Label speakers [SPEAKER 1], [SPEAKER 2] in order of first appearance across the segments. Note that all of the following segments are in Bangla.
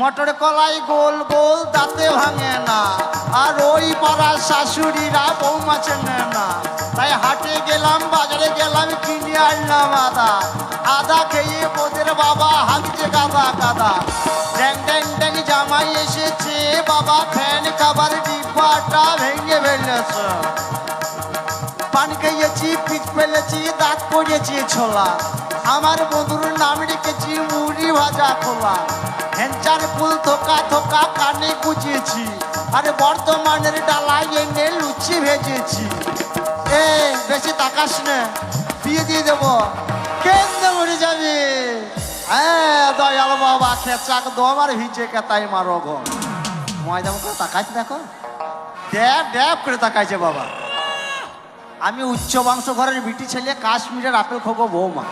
[SPEAKER 1] মটর কলাই গোল গোল দাঁতে ভাঙে না। আর ওই পাড়ার শাশুড়িরা বৌমা চেনে না। তাই হাটে গেলাম, বাজারে গেলাম, কিনে আনলাম আদা। আদা খেয়ে ওদের বাবা হাঁকছে কাদা গাদা। ড্যাং ড্যাং ড্যাং জামাই এসেছে, বাবা ফ্যান খাবার ডিব্বাটা ভেঙে ফেলেছে। পান খেয়েছি, পিঠ ফেলেছি, দাঁত পড়েছি ছোলা। আমার বন্ধুর নাম রেখেছি মুড়ি ভাজা খোলা। হ্যাঞ্চার ফুল থোকা থোকা কানে গুছিয়েছি আরে বর্তমানের এনে লুচি ভেজেছি। এ, বেশি তাকাস না, বিয়ে দিয়ে দেবো। কেন্দ্রে মরে যাবে? বাবা মারো গো। দেখো। করে তাকাইছে বাবা। আমি উচ্চ বংশ ঘরের বিটি ছেলে, কাশ্মীরের আপেল খোকো বৌমা।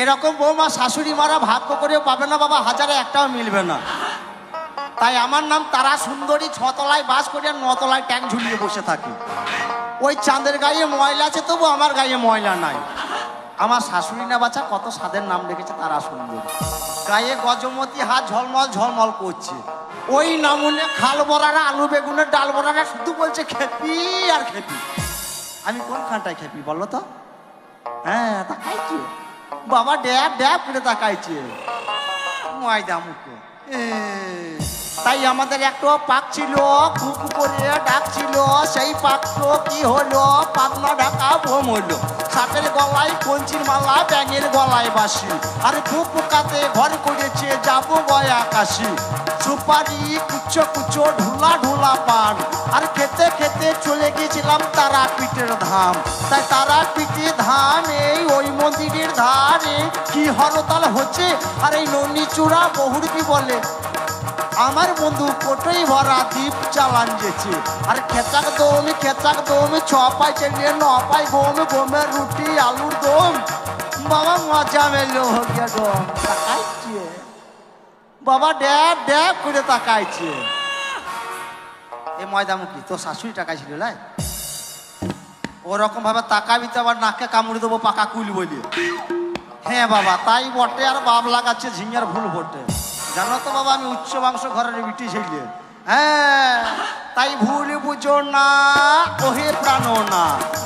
[SPEAKER 1] এরকম বৌমা শাশুড়ি মারা ভাগ্য করেও পাবে না বাবা, হাজারে একটাও মিলবে না। তাই আমার নাম তারা সুন্দরী ছতলায় বাস করে নতলায় ট্যাঙ্ক ঝুলিয়ে বসে থাকি। ওই চাঁদের গায়ে ময়লা আছে, তবু আমার গায়ে ময়লা নাই। আমার শাশুড়ি না বাচ্চা কত স্বাদের নাম রেখেছে তারা সুন্দর। গায়ে গজমতি হাত ঝলমল ঝলমল করছে। ওই নামুনে খাল বড়ারা, আলু বেগুনের ডাল বড়ারা, শুধু বলছে খেপি আর খেপি। আমি কোন খানটায় খেপি বলো তো? হ্যাঁ তাকাইছে বাবা ড্যাব ড্যাব করে তাকাইছে। ময়দা মুখো। তাই আমাদের একটা পাক ছিল কুকু করে ডাক ছিল সেই পাকটো কি হলো? পাতলা ঢাকা বোম হলো। সাপের গলায় কঞ্চির মালা, ব্যাঙের গলায় বাসি আর ফুপুকাতে ঘর করেছে যাব গয়া কাশি। সুপারি কুচো কুচো ঢুলা ঢুলা পান। আর খেতে খেতে চলে গেছিলাম তারা পিঠের ধাম। তাই তারা পিঠে ধাম এই ওই মন্দিরের ধারে কি হরতাল হচ্ছে? আর এই নন্দি চূড়া বহুরবি বলে? আমার বন্ধু কোটোই ভরা দ্বীপ চালান গেছে। আর খেচাক দম খেচাক দম, ছ পাই চেলিয়ে ন পাই গম, গমের রুটি, আলুর দম। বাবা, মজা মেলো তাকাইছে। বাবা, ড্যাব ড্যাব করে তাকাইছে। এ ময়দামুখী, তোর শাশুড়ি টাকাইছিল লাই? ওরকম ভাবে তাকাবি তো আবার নাকে কামড়ে দেবো, পাকা কুল বলি। হ্যাঁ বাবা, তাই বটে আর বাপ লাগাচ্ছে ঝিঙের ভুল বটে। জানো তো বাবা, আমি উচ্চ মাংস ঘরের মিটি ছেলে। হ্যাঁ তাই ভুল বুঝো না, ওহে প্রাণ না।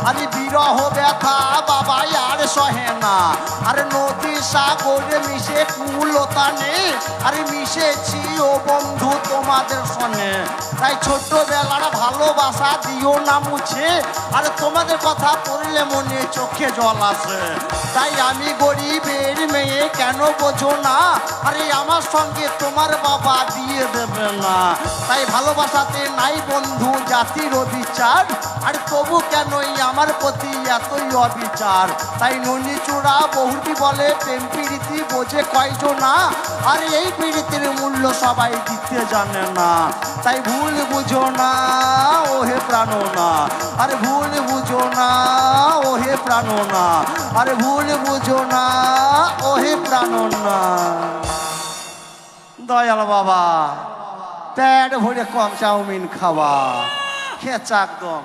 [SPEAKER 1] আমি বিরহ ব্যথা বাবা আর সহে না। আরে নদী সাগরে মিশে কুলতা নেই। আরে মিশেছি ও বন্ধু তোমাদের সঙ্গে। তাই ছোট্টবেলার ভালোবাসা দিও না মুছে, আরে তোমাদের কথা পড়লে মনে চোখে জল আসে। তাই আমি গরিবের মেয়ে, কেন বোঝো না? আরে আমার সঙ্গে তোমার বাবা দিয়ে দেবে না। তাই ভালোবাসাতে নাই বন্ধু, জাতির অবিচার। আর তবু কেনই আমার প্রতি এতই অবিচার? তাই ননি চূড়া বহুটি বলে, প্রেম প্রীতি বোঝে কয়জনা? আর এই প্রীতির মূল্য সবাই দিতে জানে না। তাই ভুল বুঝো না, ওহে প্রাণ না আরে ভুল বুঝো না, ওহে প্রাণ না আরে ভুল বুঝো না, ওহে প্রাণ না দয়াল বাবা। পেট ভরে কম চাউমিন খাওয়া। খেচাক দম।